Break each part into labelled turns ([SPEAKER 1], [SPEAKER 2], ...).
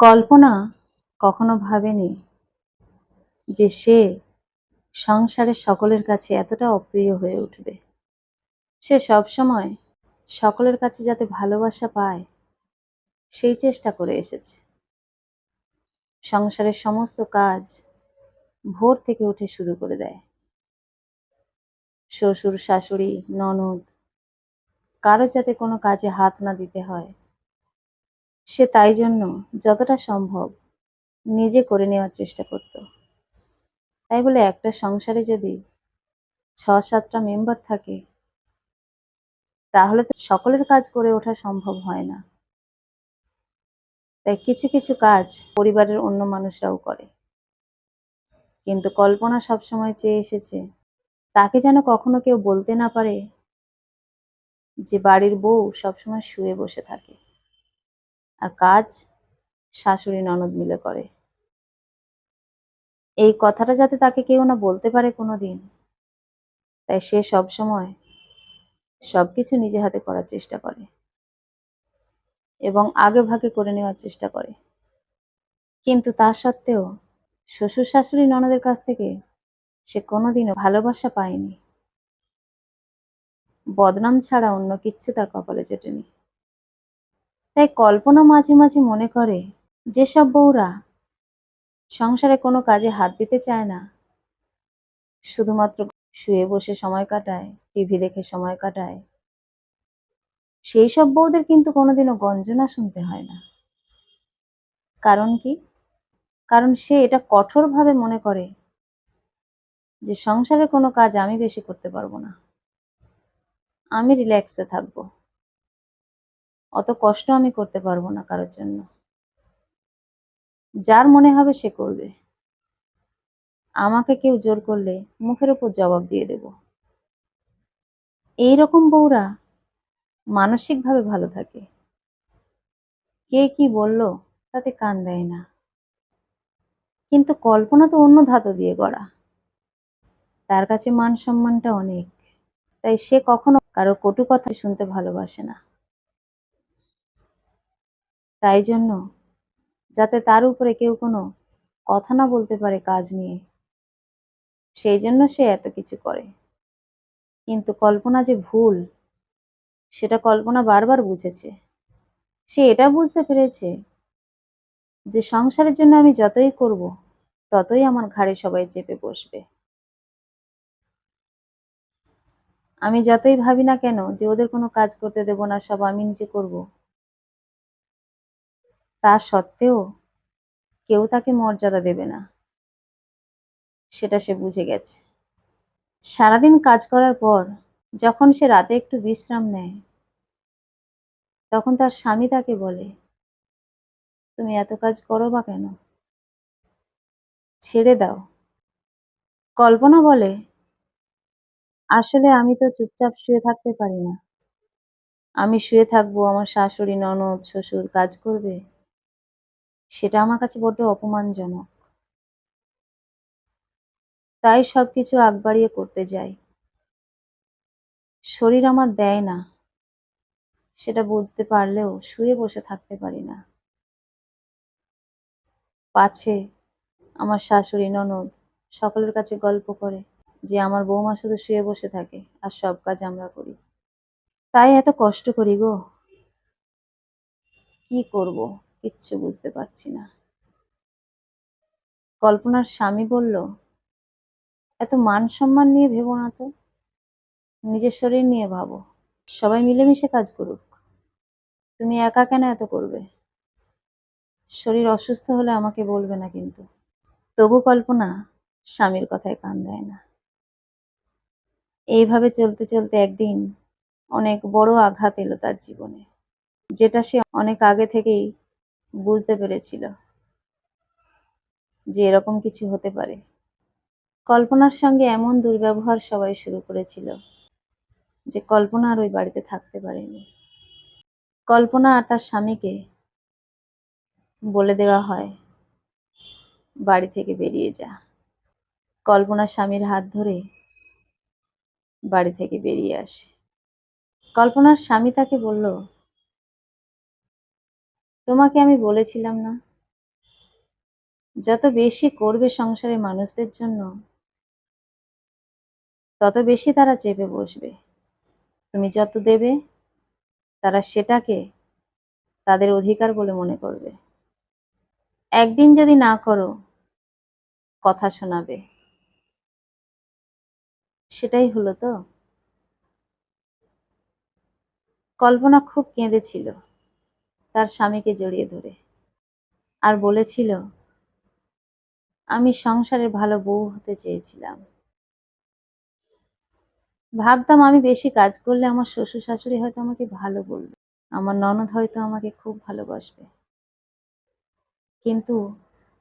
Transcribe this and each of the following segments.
[SPEAKER 1] কল্পনা কখনো ভাবেনি যে সে সংসারের সকলের কাছে এতটা অপ্রিয় হয়ে উঠবে। সে সবসময় সকলের কাছে যাতে ভালোবাসা পায়, সেই চেষ্টা করে এসেছে। সংসারের সমস্ত কাজ ভোর থেকে উঠে শুরু করে দেয়। শ্বশুর, শাশুড়ি, ননদ কারও যাতে কোনো কাজে হাত না দিতে হয় সে তাই জন্য যতটা সম্ভব নিজে করে নেওয়ার চেষ্টা করত। তাই বলে একটা সংসারে যদি ছ সাতটা মেম্বার থাকে, তাহলে তো সকলের কাজ করে ওঠা সম্ভব হয় না। তাই কিছু কিছু কাজ পরিবারের অন্য মানুষরাও করে। কিন্তু কল্পনা সবসময় চেয়ে এসেছে, তাকে যেন কখনো কেউ বলতে না পারে যে বাড়ির বউ সবসময় শুয়ে বসে থাকে। আর কাজ শাশুড়ি ননদ মিলে করে। এই কথাটা যাতে তাকে কেউ না বলতে পারে কোনোদিন। তাই সে সবসময় সবকিছু নিজে হাতে করার চেষ্টা করে এবং আগে ভাগে করে নেওয়ার চেষ্টা করে। কিন্তু তা সত্ত্বেও শ্বশুর শাশুড়ি ননদের কাছ থেকে সে কোনোদিনও ভালোবাসা পায়নি। বদনাম ছাড়া অন্য কিচ্ছু তার কপালে জোটেনি। তাই কল্পনা মাঝে মাঝে মনে করে, যেসব বউরা সংসারে কোনো কাজে হাত দিতে চায় না, শুধুমাত্র শুয়ে বসে সময় কাটায়, টিভি দেখে সময় কাটায় সেই সব বউদের কিন্তু কোনোদিনও গঞ্জনা শুনতে হয় না। কারণ কি? কারণ সে এটা কঠোরভাবে মনে করে যে, সংসারের কোনো কাজ আমি বেশি করতে পারব না। আমি রিল্যাক্সে থাকব। অত কষ্ট আমি করতে পারব না কারোর জন্য। যার মনে হবে সে করবে। আমাকে কেউ জোর করলে মুখের উপর জবাব দিয়ে দেব। এইরকম বউরা মানসিকভাবে ভালো থাকে। কে কি বলল তাতে কান দেয় না। কিন্তু কল্পনা তো অন্য ধাতু দিয়ে গড়া। তার কাছে মান সম্মানটা অনেক। তাই সে কখনো কারও কটু কথা শুনতে ভালোবাসে না। তাই জন্য যাতে তার উপরে কেউ কোনো কথা না বলতে পারে কাজ নিয়ে। সেই জন্য সে এত কিছু করে। কিন্তু কল্পনা যে ভুল, সেটা কল্পনা বারবার বুঝেছে। সে এটা বুঝতে পেরেছে যে সংসারের জন্য আমি যতই করব, ততই আমার ঘাড়ে সবাই চেপে বসবে। আমি যতই ভাবি না কেন যে ওদের কোনো কাজ করতে দেব না, সব আমি নিজে করব। তা সত্ত্বেও কেউ তাকে মর্যাদা দেবে না। সেটা সে বুঝে গেছে। সারাদিন কাজ করার পর যখন সে রাতে একটু বিশ্রাম নেয়, তখন তার স্বামী তাকে বলে, তুমি এত কাজ করো বা কেন? ছেড়ে দাও। কল্পনা বলে, আসলে আমি তো চুপচাপ শুয়ে থাকতে পারি না। আমি শুয়ে থাকব, আমার শাশুড়ি, ননদ, শ্বশুর কাজ করবে। সেটা আমার কাছে বড্ড অপমানজনক। তাই সবকিছু আগ বাড়িয়ে করতে যাই। শরীর আমার দেয় না। সেটা বুঝতে পারলেও শুয়ে বসে থাকতে পারি না। পাছে আমার শাশুড়ি, ননদ সকলের কাছে গল্প করে যে আমার বৌমা শুধু শুয়ে বসে থাকে আর সব কাজ আমরা করি। তাই এত কষ্ট করি গো। কি করব? কিচ্ছু বুঝতে পারছি না। কল্পনার স্বামী বলল, এত মান সম্মান নিয়ে ভেবো না তো। নিজের শরীর নিয়ে ভাবো। সবাই মিলেমিশে কাজ করুক। তুমি একা কেন এত করবে? শরীর অসুস্থ হলে আমাকে বলবে না কিন্তু। তবু কল্পনা স্বামীর কথায় কান দেয় না। এইভাবে চলতে চলতে একদিন অনেক বড় আঘাত এলো তার জীবনে। যেটা সে অনেক আগে থেকেই বুঝতে পেরেছিল যে এরকম কিছু হতে পারে। কল্পনার সঙ্গে এমন দুর্ব্যবহার সবাই শুরু করেছিল যে কল্পনা আর ওই বাড়িতে থাকতে পারেনি। কল্পনা আর তার স্বামীকে বলে দেওয়া হয়, বাড়ি থেকে বেরিয়ে যা। কল্পনা স্বামীর হাত ধরে বাড়ি থেকে বেরিয়ে আসে। কল্পনার স্বামী তাকে বলল তোমাকে আমি বলেছিলাম না। যত বেশি করবে সংসারের মানুষদের জন্য, তত বেশি তারা চেপে বসবে। তুমি যত দেবে, তারা সেটাকে তাদের অধিকার বলে মনে করবে। একদিন যদি না করো, কথা শোনাবে। সেটাই হলো তো। কল্পনা খুব কেঁদেছিল। তার স্বামীকে জড়িয়ে ধরে। আর বলেছিল, আমি সংসারের ভালো বউ হতে চেয়েছিলাম। ভাবতাম আমি বেশি কাজ করলে আমার শ্বশুর শাশুড়ি হয়তো আমাকে ভালো বলবে। আমার ননদ হয়তো আমাকে খুব ভালোবাসবে। কিন্তু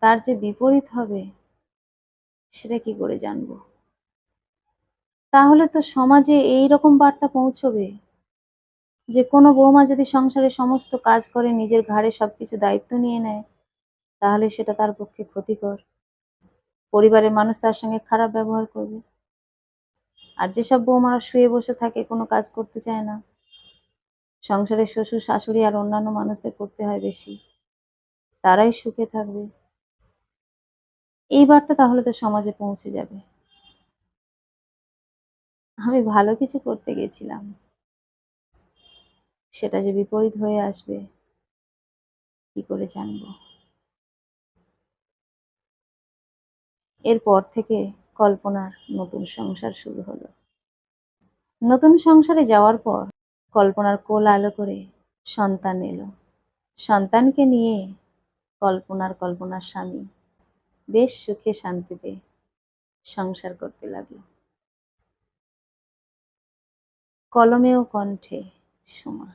[SPEAKER 1] তার যে বিপরীত হবে, সেটা কি করে জানব? তাহলে তো সমাজে এই রকম বার্তা পৌঁছবে। যে কোনো বৌমা যদি সংসারের সমস্ত কাজ করে, নিজের ঘাড়ে সবকিছু দায়িত্ব নিয়ে নেয়, তাহলে সেটা তার পক্ষে ক্ষতিকর। পরিবারের মানুষ তার সঙ্গে খারাপ ব্যবহার করবে। আর যেসব বৌমারা শুয়ে বসে থাকে, কোনো কাজ করতে চায় না। সংসারের শ্বশুর, শাশুড়ি আর অন্যান্য মানুষদের করতে হয় বেশি। তারাই সুখে থাকবে। এই বার্তা তাহলে তো সমাজে পৌঁছে যাবে। আমি ভালো কিছু করতে গেছিলাম। সেটা যে বিপরীত হয়ে আসবে, কি করে জানব? এরপর থেকে কল্পনার নতুন সংসার শুরু হলো। নতুন সংসারে যাওয়ার পর কল্পনার কোল আলো করে সন্তান এলো। সন্তানকে নিয়ে কল্পনার কল্পনার স্বামী বেশ সুখে শান্তিতে সংসার করতে লাগল। কলমে ও কণ্ঠে সোমা।